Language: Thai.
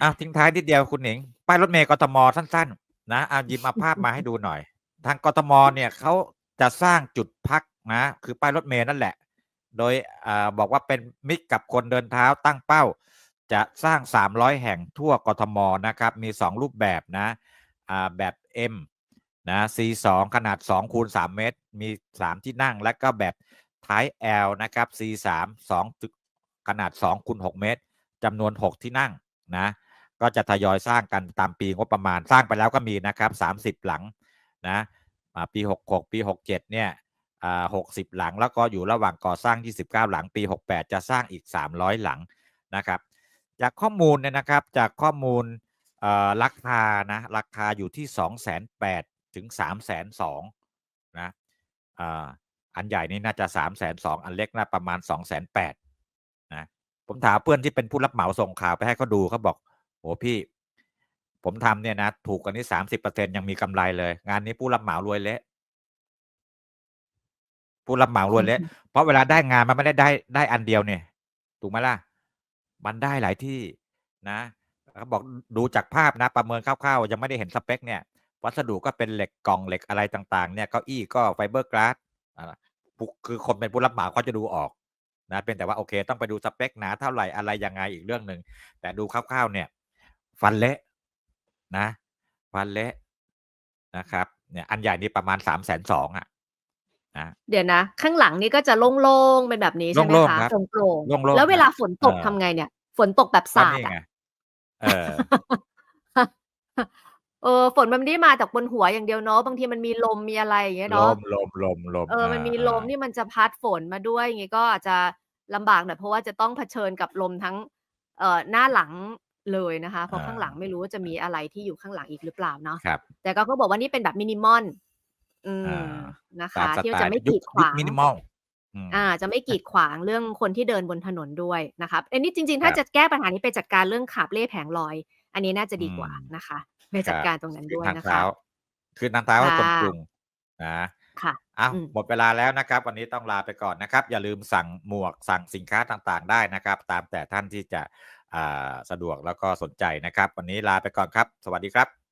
อะทิ้งท้ายนิดเดียวคุณหนิงป้ายรถเมล์กทมสั้น ๆ นะเอาหยิบมาภาพมาให้ดูหน่อย ทางกทมเนี่ยเขาจะสร้างจุดพักนะ คือป้ายรถเมล์นั่นแหละ โดยอบอกว่าเป็นมิตรกับคนเดินเท้าตั้งเป้า จะสร้าง 300 แห่งทั่วกทมนะครับ มี 2 รูปแบบนะแบบ M นะ C2 ขนาด2คูณ3เมตร มี 3 ที่นั่ง และก็แบบ Type L นะครับ C3 2ขนาด2คูณ6เมตรจำนวน 6 ที่นั่งนะ ก็จะทยอยสร้างกันตามปีงบประมาณสร้างไปแล้วก็มีนะครับ 30 หลังนะปี 66 ปี 67 เนี่ยอ่า60หลังแล้วก็อยู่ระหว่างก่อสร้าง 29 หลังปี 68 จะสร้างอีก 300 หลังนะครับ จากข้อมูลเนี่ยนะครับจากข้อมูลราคานะราคาอยู่ที่208,000ถึง 3 2 0 0 0นะอันใหญ่นี่น่าจะ 3 2 0 0 0อันเล็กน่าประมาณ 2 8 0 0 0นะผมถามเพื่อนที่เป็นผู้รับเหมาส่งข่าวไปให้เขาดูเขาบอก โอ้พี่ ผมทำเนี่ยนะ ถูกกว่านี้30%ยังมีกำไรเลย งานนี้ผู้รับเหมารวยเละผู้รับเหมารวยเละเพราะเวลาได้งานมันไม่ได้ได้ได้อันเดียวเนี่ย ถูกไหมล่ะ มันได้หลายที่นะเขาบอกดูจากภาพนะ ประเมินคร่าวๆยังไม่ได้เห็นสเปค เนี่ย วัสดุก็เป็นเหล็กกล่องเหล็กอะไรต่าง ๆ เนี่ยเก้าอี้ก็ไฟเบอร์กลาสอ่าผู้คือคนเป็นผู้รับเหมาเขาจะดูออกนะเป็นแต่ว่าโอเค ต้องไปดูสเปคหนาเท่าไหร่อะไรยังไงอีกเรื่องหนึ่งแต่ดูคร่าวๆเนี่ย ฟันเละนะฟันเละนะครับเนี่ยอันใหญ่นี่ประมาณสามแสนสองอะนะเดี๋ยวนะ ข้างหลังนี่ก็จะโล่งๆเป็นแบบนี้ใช่ไหมโล่งคะๆครับโปร่งโล่งๆๆแล้วเวลาครับฝนตกเออทำไงเนี่ย ฝนตกแบบก็สาดนี่อะไงเออเออฝนมันไม่ได้มาจากบนหัวอย่างเดียวเนาะบางทีมันมีลมมีอะไรอย่างเงี้ยลเนาะมลมลมลมเออมันามีลมอ่าที่มันจะพัดฝนมาด้วยอย่างงี้ก็อาจจะลำบากหน่อยเพราะว่าจะต้องเผชิญกับลมทั้ง เอ่อหน้าหลัง เลยนะคะ เพราะข้างหลังไม่รู้ว่าจะมีอะไรที่อยู่ข้างหลังอีกหรือเปล่าเนาะครับแต่ก็เขาบอกว่านี่เป็นแบบ minimal อือ่มานะตามคะสที่ไตจะล์ไม่ยุกีคดขยุควางมินิมอลอืมอ่า จะไม่กีดขวางเรื่องคนที่เดินบนถนนด้วยนะคะอันนี้จริงๆคถ้ารับจะแก้ปัญหานี้ไปจัดการเรื่องขาบเล่แผงลอย อันนี้น่าจะอืดีกว่ามนะคะไปคจัดรับการตรงนั้นคืนด้วยทางนะเท้าคะคืนทางเท้าให้ค่ะคนกรุงนะ ค่ะอ้าวอืมหมดเวลาแล้วนะครับ วันนี้ต้องลาไปก่อนนะครับ อย่าลืมสั่งหมวกสั่งสินค้าต่างๆ ได้นะครับ ตามแต่ท่านที่จะอ่าสะดวกแล้วก็สนใจนะครับ วันนี้ลาไปก่อนครับ สวัสดีครับ